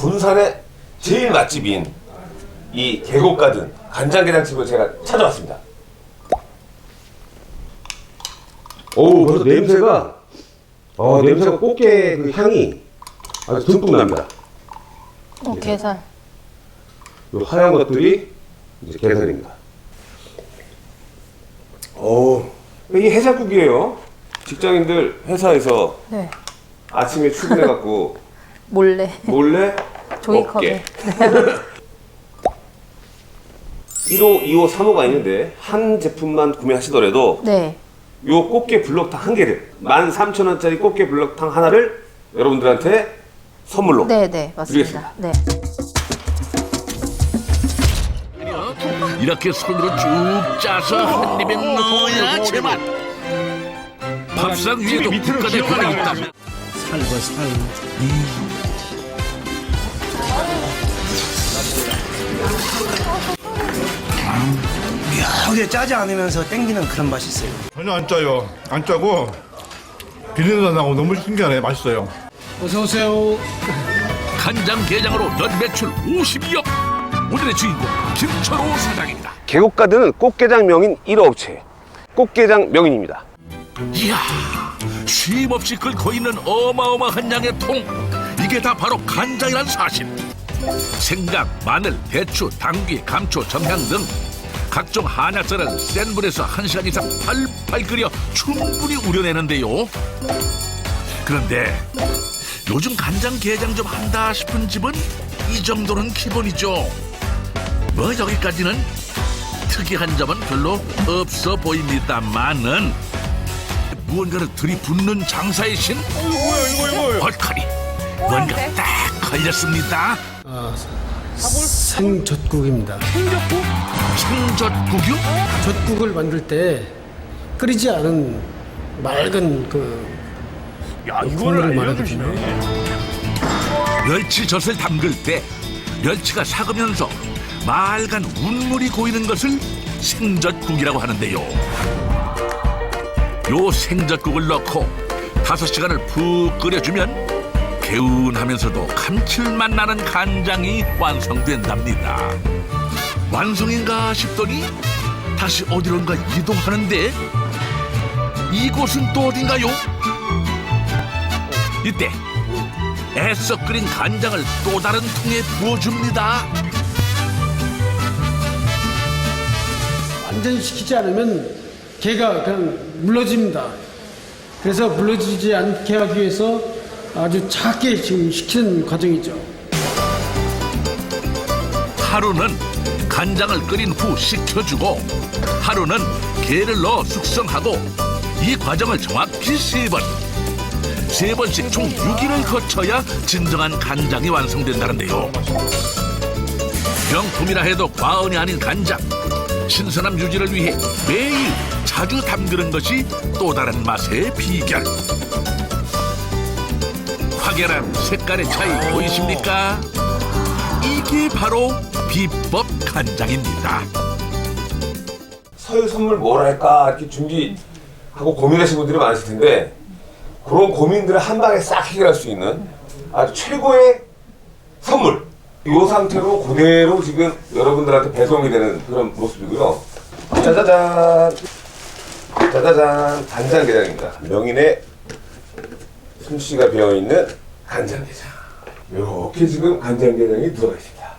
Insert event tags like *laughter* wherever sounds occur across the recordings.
군산의 제일 맛집인 이 계곡가든 간장게장집을 제가 찾아왔습니다. 오 벌써 냄새가 어 냄새가 꽃게 그 향이 아주 듬뿍 납니다. 어, 계산. 이 하얀 것들이 이제 게살입니다. 오 이게 해장국이에요. 직장인들 회사에서 네. 아침에 출근해 갖고 몰래. 몰래 종이 컵에. 먹게. 1호, 2호, 3호가 있는데 한 제품만 구매하시더라도 네. 요 꽃게 블럭탕 한 개를 13,000원짜리 꽃게 블럭탕 하나를 여러분들한테 선물로 네, 네. 드리겠습니다. 맞습니다. 네. 이렇게 손으로 쭉 짜서 한 입에 넣어야 제맛 밥상 위에도 국가대표가 있다면 묘하게 짜지 않으면서 땡기는 그런 맛이 있어요. 전혀 안 짜요. 안 짜고 비린내도 나고 너무 신기하네. 맛있어요. 간장게장으로 연 매출 50억 오늘의 주인공 김철호 사장입니다 계곡가드는 꽃게장 명인 1호 업체 꽃게장 명인입니다. 이야 쉼 없이 끓고 있는 어마어마한 양의 통 이게 다 바로 간장이란 사실 생강, 마늘, 배추, 당귀, 감초, 정향 등 각종 한약재를 센 불에서 한시간 이상 팔팔 끓여 충분히 우려내는데요. 그런데 요즘 간장 게장 좀 한다 싶은 집은 이 정도는 기본이죠. 뭐 여기까지는 특이한 점은 별로 없어 보입니다만은 무언가를 들이붓는 장사의 신 얼커니 뭔가 딱 걸렸습니다 생젓국입니다. 생젓국이요? 젓국을 만들 때 끓이지 않은 맑은 그 국물을 말하거든요. 멸치젓을 담글 때 멸치가 삭으면서 맑은 운물이 고이는 것을 생젓국이라고 하는데요. 요 생젓국을 넣고 다섯 시간을 푹 끓여주면 개운하면서도 감칠맛 나는 간장이 완성된답니다. 완성인가 싶더니 다시 어디론가 이동하는데 이곳은 또 어딘가요? 이때 애써 끓인 간장을 또 다른 통에 부어줍니다. 완전히 식히지 않으면 게가 그냥 물러집니다. 그래서 물러지지 않게 하기 위해서 아주 작게 지금 식히는 과정이죠. 하루는 간장을 끓인 후 식혀주고 하루는 게를 넣어 숙성하고 이 과정을 정확히 세 번. 세 번씩 총 6일을 거쳐야 진정한 간장이 완성된다는데요. 명품이라 해도 과언이 아닌 간장. 신선함 유지를 위해 매일 자주 담그는 것이 또 다른 맛의 비결. 확연한 색깔의 차이 보이십니까? 이게 바로 비법 간장입니다. 설 선물 뭘 할까 이렇게 준비하고 고민하시는 분들이 많으실 텐데 그런 고민들을 한 방에 싹 해결할 수 있는 아주 최고의 선물. 이 상태로 그대로 지금 여러분들한테 배송이 되는 그런 모습이고요. 짜자잔. 짜자잔. 간장게장입니다. 명인의 솜씨가 배어있는 간장게장. 이렇게 지금 간장게장이 들어가 있습니다.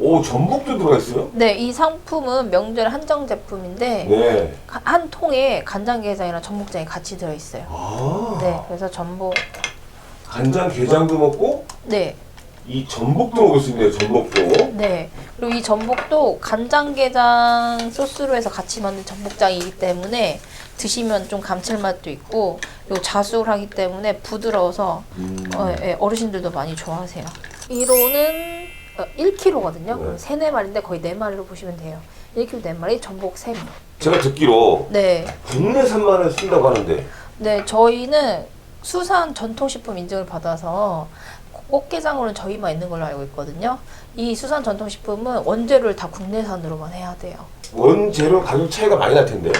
오, 전복도 들어가 있어요? 네, 이 상품은 명절 한정 제품인데 네. 가- 한 통에 간장게장이랑 전복장이 같이 들어 있어요. 아. 네, 그래서 전복 간장게장도 먹고 네. 이 전복도 먹을 수 있네요. 전복도. 네. 그리고 이 전복도 간장게장 소스로 해서 같이 만든 전복장이기 때문에 드시면 좀 감칠맛도 있고 그리고 자술하기 때문에 부드러워서 어, 예, 어르신들도 많이 좋아하세요. 1호는 1kg거든요. 네. 그럼 3, 4마리인데 거의 4마리로 보시면 돼요. 1kg 4마리, 전복 3마 제가 듣기로 네. 국내 산만을 쓴다고 하는데 네, 저희는 수산 전통식품 인증을 받아서 꽃게장으로는 저희만 있는 걸로 알고 있거든요. 이 수산 전통식품은 원재료를 다 국내산으로만 해야 돼요. 원재료 가격 차이가 많이 날 텐데.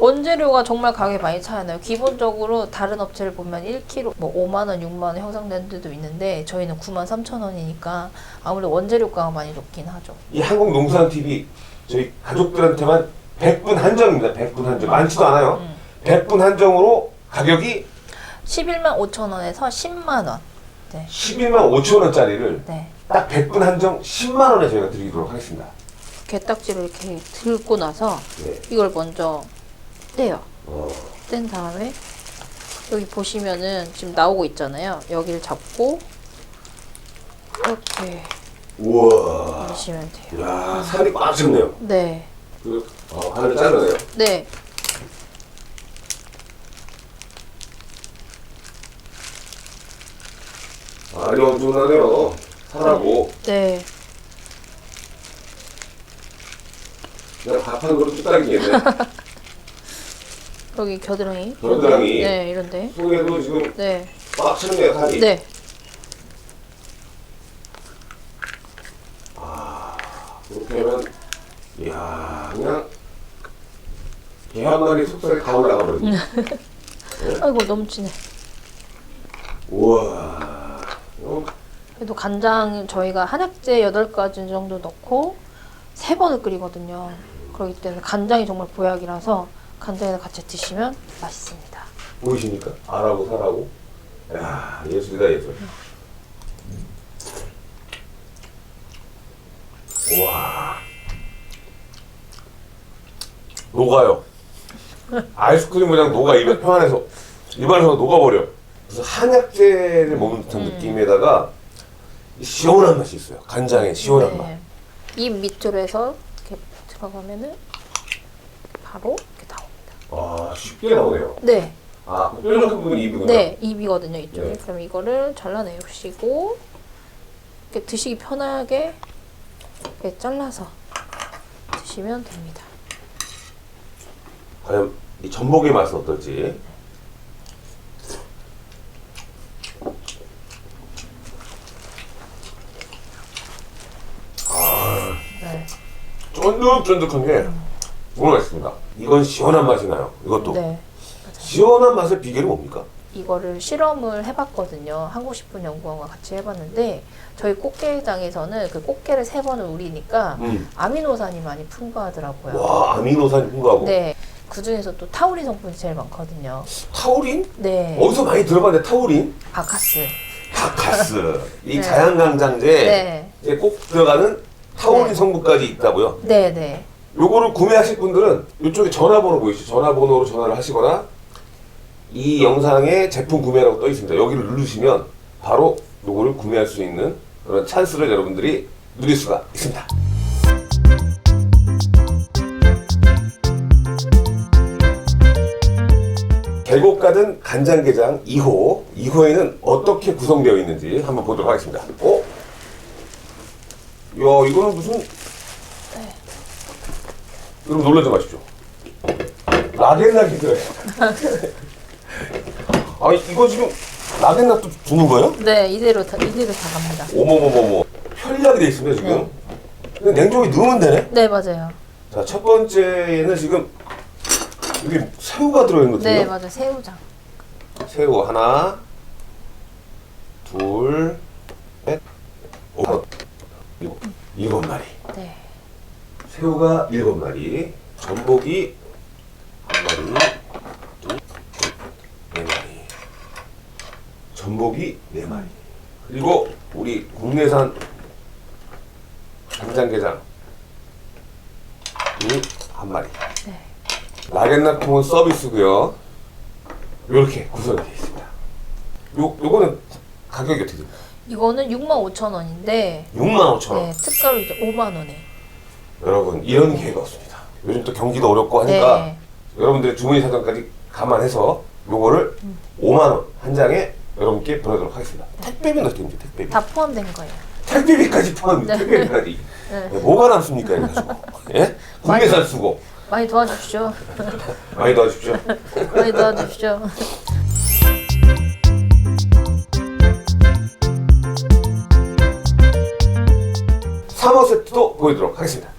원재료가 정말 가격이 많이 차이 나요. 기본적으로 다른 업체를 보면 1kg 뭐 5만 원, 6만 원 형성되는 데도 있는데 저희는 9만 3천 원이니까 아무래도 원재료가가 많이 높긴 하죠. 이 한국농수산TV 저희 가족들한테만 100분 한정입니다. 100분 한정. 많지도 않아요. 100분 한정으로 가격이 11만 5천 원에서 10만 원. 네. 11만 5천 원짜리를 네. 딱 100분 한정 10만 원에 저희가 드리도록 하겠습니다. 게딱지를 이렇게 들고 나서 네. 이걸 먼저 떼요. 어, 뗀 다음에 여기 보시면은 지금 나오고 있잖아요. 여기를 잡고 이렇게 우와. 하시면 돼요. 야 살이 꽉 찼네요. 네. 그, 어, 하늘 자르네요. 네. 아니 엄청나네요. 살하고 네. 내가 밥한 그릇 뚝딱이겠네. 여기 겨드랑이. 겨드랑이. 네, 이런데. 속에도 지금 네. 꽉 찼네요 살이. 네. 이렇게 하면 이야 그냥 개 한 마리 속살이 다 올라가 버리네. 아이고 넘치네. 우와. 이거 그래도 간장 저희가 한약재 8가지 정도 넣고 세 번을 끓이거든요. 그렇기 때문에 간장이 정말 보약이라서 간장에 같이 드시면 맛있습니다. 보이십니까? 알하고 살하고. 야 예술이다 예술. 와. 녹아요. 아이스크림 그냥 녹아 입에 혀 안에서 입안에서 녹아버려. 그래서 한약재를 먹는 듯한 느낌에다가 시원한 맛이 있어요. 간장의 시원한 맛. 네. 입 밑으로 해서 이렇게 들어가면은 바로 이렇게. 아 쉽게 나오네요. 네. 아 뾰족한 부분이 입이구나. 네, 입이거든요, 이쪽이. 네. 그럼 이거를 잘라내시고 이렇게 드시기 편하게 이렇게 잘라서 드시면 됩니다. 과연 이 전복의 맛은 어떨지. 네. 쫀득쫀득한 게 맛있습니다. 이건 시원한 맛이 나요. 이것도 네. 시원한 맛의 비결이 뭡니까? 이거를 실험을 해봤거든요. 한국식품연구원과 같이 해봤는데 저희 꽃게장에서는 그 꽃게를 세 번을 우리니까 음. 아미노산이 많이 풍부하더라고요. 와 아미노산이 풍부하고 네. 그 중에서 또 타우린 성분이 제일 많거든요. 타우린? 네. 어디서 많이 들어봤는데 타우린? 아카스. 바카스 *laughs* 이 네. 자양강장제에 네. 이제 꼭 들어가는 타우린 네. 성분까지 있다고요. 네, 네. 요거를 구매하실 분들은 이쪽에 전화번호 보이시죠? 전화번호로 전화를 하시거나 이 영상에 제품 구매라고 떠 있습니다. 여기를 누르시면 바로 요거를 구매할 수 있는 그런 찬스를 여러분들이 누릴 수가 있습니다. 계곡 가든 간장게장 2호 2호에는 어떻게 구성되어 있는지 한번 보도록 하겠습니다. 어? 야 이거는 무슨 여러분 놀라지 마십시오. 라겐락이 들어요. 아 이거 지금 라겐락도 주는 거예요? 네, 이대로 다, 이대로 다 갑니다. 어머머머머 편리하게 돼 있습니다 지금. 근데 냉장고에 넣으면 되네. 네, 맞아요. 자 첫 번째에는 지금 여기 새우가 들어있는 것 네. 맞아요. 새우장. 새우 하나, 둘, 넷, 오, 일곱 마리. 네. 새우가 일곱 마리, 전복이 한 마리, 둘, 셋, 네 마리, 전복이 네 마리. 그리고 우리 국내산 간장게장 이한 마리. 네. 라겐나통은 서비스고요. 이렇게 구성이 되어 있습니다. 요 요거는 가격이 어떻게 됩니까? 이거는 65,000원인데 6만 5천 원. 네, 특가로 이제 5만 원에. 여러분 이런 기회가 없습니다. 요즘 또 경기도 어렵고 하니까 네. 여러분들의 주머니 사정까지 감안해서 요거를 5만 원 한 장에 여러분께 보내도록 하겠습니다. 택배비는 어떻게 됩니까? 택배비. 다 포함된 거예요. 택배비까지 포함입니다. 네. 택배비까지. 네. 네, 뭐가 남습니까. 예? 국내산 쓰고 *laughs* 많이 도와주십시오. 많이 도와주십시오. 많이 도와주십시오. 삼호 세트도 보여드리도록 하겠습니다.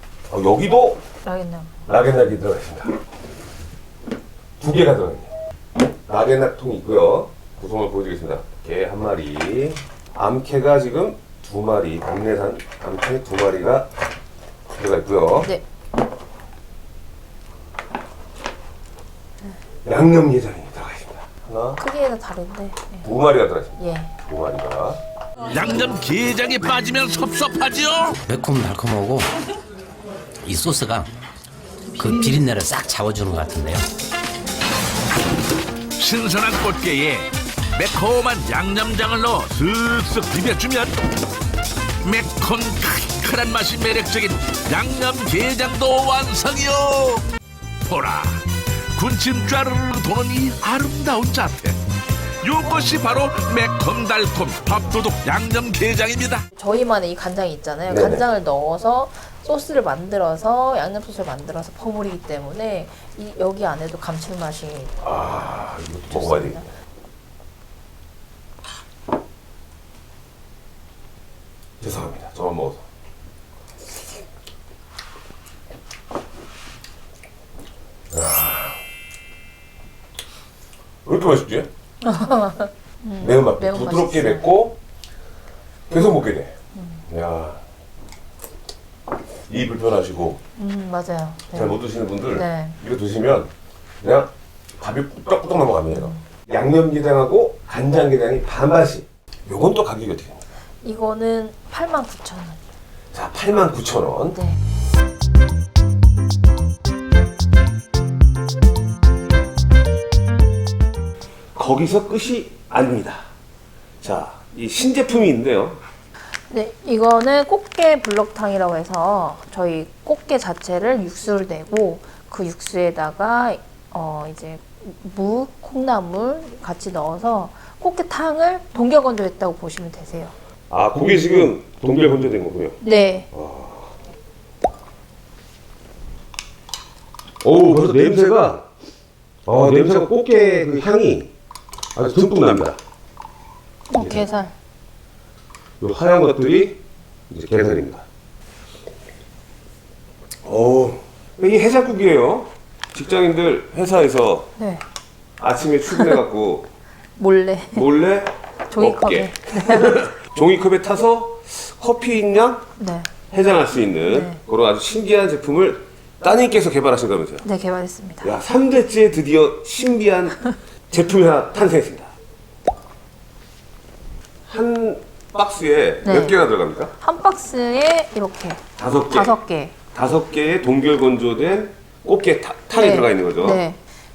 어, 여기도 알겠네요. 라겐락이 들어가 있습니다. 두 개가 들어있네요. 나게나통이 있고요. 구성을 보여드리겠습니다. 개 한 마리, 암캐가 지금 두 마리, 국내산 암캐 두 마리가 들어가 있고요. 네. 양념게장이 들어가 있습니다. 하나, 크기에는 다른데. 예. 두 마리가 들어가 있습니다. 예. 두 마리가. 양념 게장이 빠지면 섭섭하지요. 매콤달콤하고 이 소스가 그 비린내를 싹 잡아주는 것 같은데요. 신선한 꽃게에 매콤한 양념장을 넣어 슥슥 비벼주면 매콤 칼칼한 맛이 매력적인 양념 게장도 완성이요. 보라, 군침 쫘르르 도는 이 아름다운 자태. 이것이 바로 매콤 달콤 밥도둑 양념 게장입니다. 저희만의 이 간장이 있잖아요. 네네. 간장을 넣어서 소스를 만들어서 양념 소스를 만들어서 버무리기 때문에 이 여기 안에도 감칠맛이 아, 이거 먹어봐야 되겠다. 죄송합니다. 저만 먹어서. 야. 왜 이렇게 맛있지? *laughs* 매운맛. 매운맛 부드럽게 있어요. 맵고 계속 먹게 돼. 야. 이 불편하시고 음 맞아요. 네. 잘 못 드시는 분들 네. 이거 드시면 그냥 밥이 뚝딱뚝딱 넘어갑니다. 양념게장하고 간장게장이 반반씩. 요건 또 가격이 어떻게 됩니까? 이거는 89,000원. 자, 89,000원. 네. 거기서 끝이 아닙니다. 자, 이 신제품이 있는데요. 네, 이거는 꽃게 블럭탕이라고 해서 저희 꽃게 자체를 육수를 내고 그 육수에다가 어 이제 무, 콩나물 같이 넣어서 꽃게탕을 동결 건조했다고 보시면 되세요. 아, 그게 지금 동결 건조된 거고요. 네. 오, 벌써 냄새가 어, 냄새가 꽃게 그 향이 아주 듬뿍 납니다. 어, 게살. 요 하얀 것들이 이제 게살입니다. 오, 이게 해장국이에요. 직장인들 회사에서 네. 아침에 출근해갖고 *laughs* 몰래 몰래 종이컵에. 먹게. *laughs* 종이컵에 타서 커피 인양 네. 해장할 수 있는 네. 그런 아주 신기한 제품을 따님께서 개발하신 거면서요. 네, 개발했습니다. 야, 3대째 드디어 신비한 *laughs* 제품이 하나 탄생했습니다. 한 박스에 네. 몇 개가 들어갑니까? 한 박스에 이렇게 다섯 개. 다섯 개. 다섯 개의 동결 건조된 꽃게 타- 탕이 네. 들어가 있는 거죠. 네.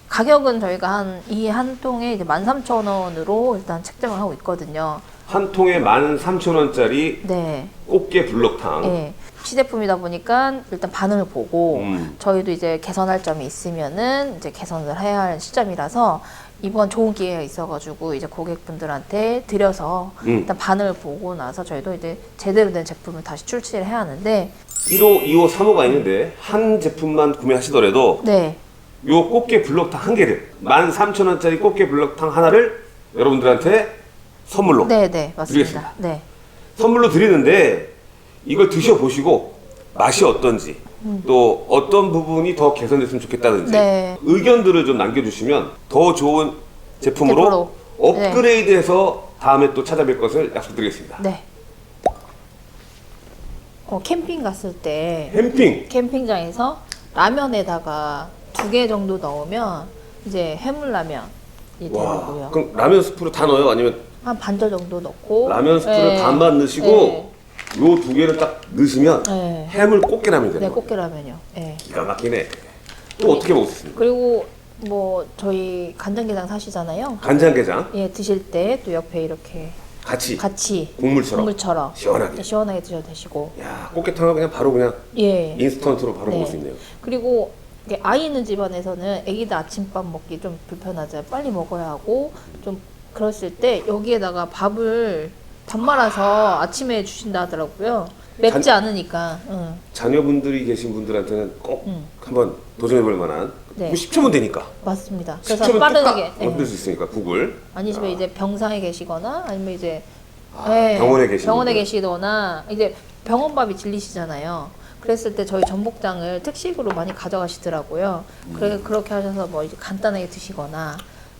가격은 저희가 한 이 한 통에 이제 13,000원으로 일단 책정을 하고 있거든요. 한 통에 13,000원짜리 네. 꽃게 블럭탕. 예. 시제품이다 보니까 일단 반응을 보고 음. 저희도 이제 개선할 점이 있으면은 이제 개선을 해야 할 시점이라서 이번 좋은 기회가 있어가지고 이제 고객분들한테 드려서 음. 일단 반응을 보고 나서 저희도 이제 제대로 된 제품을 다시 출시를 해야 하는데 1호, 2호, 3호가 있는데 한 제품만 구매하시더라도 네 요 꽃게 블럭탕 한 개를 13,000원짜리 꽃게 블럭탕 하나를 여러분들한테 선물로 네네 맞습니다. 드리겠습니다. 네. 선물로 드리는데 이걸 드셔보시고 맛이 어떤지 또 어떤 부분이 더 개선됐으면 좋겠다든지 음. 네. 의견들을 좀 남겨주시면 더 좋은 제품으로 제품으로. 업그레이드해서 다음에 또 찾아뵐 것을 약속드리겠습니다. 네. 어, 캠핑 갔을 때 캠핑 캠핑장에서 라면에다가 두 개 정도 넣으면 이제 해물라면이 와 되고요. 그럼 라면 스프를 다 넣어요? 아니면 한 반절 정도 넣고 라면 스프를 네. 반만 넣으시고 네. 요 두 개를 딱 넣으시면 네. 해물 꽃게라면이 네, 되는 거예요. 꽃게라면요. 네. 기가 막히네. 또 어떻게 먹을 수 있습니까? 그리고 뭐 저희 간장게장 사시잖아요. 간장게장 예, 드실 때 또 옆에 이렇게 같이 같이 국물처럼 국물처럼 시원하게. 네, 시원하게 드셔도 되시고. 야 꽃게탕은 그냥 바로 그냥 예. 인스턴트로 바로 네. 먹을 수 있네요. 그리고 이게 아이 있는 집안에서는 아기들 아침밥 먹기 좀 불편하잖아요. 빨리 먹어야 하고 좀 그랬을 때 여기에다가 밥을 밥 말아서 아침에 주신다 하더라고요. 맵지 간- 않으니까. 응. 자녀분들이 계신 분들한테는 꼭 음. 한번 도전해볼 만한 네. 뭐 10초면 되니까 맞습니다. 그래서 10초면 빠르게 뚝딱 만들 수 있으니까 국을 아니시면 이제 병상에 계시거나 아니면 이제 아, 네, 병원에 계신 병원에 분들. 계시거나 이제 병원밥이 질리시잖아요. 그랬을 때 저희 전복장을 특식으로 많이 가져가시더라고요. 그래 그렇게 하셔서 뭐 이제 간단하게 드시거나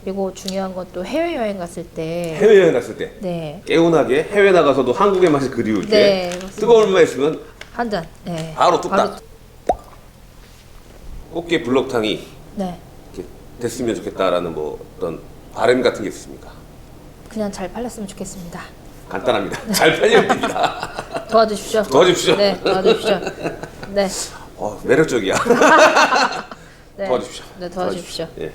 그리고 중요한 건 또 해외 여행 갔을 때 해외여행 갔을 때 네. 개운하게 해외 나가서도 한국의 맛이 그리울 때 네, 맞습니다. 뜨거운 물 있으면 한 잔. 네. 바로 뚝딱 꽃게 블록탕이 네. 이렇게 됐으면 좋겠다라는 뭐 어떤 바람 같은 게 있습니까? 그냥 잘 팔렸으면 좋겠습니다. 간단합니다. *laughs* 잘 팔리면 됩니다. *laughs* 도와주십시오. 도와주십시오. 네, 도와주십시오. *laughs* 네. 어, 매력적이야. 네. 도와주십시오. 네, 도와주십시오. 예.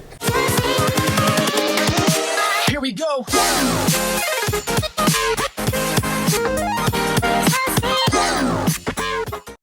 we go.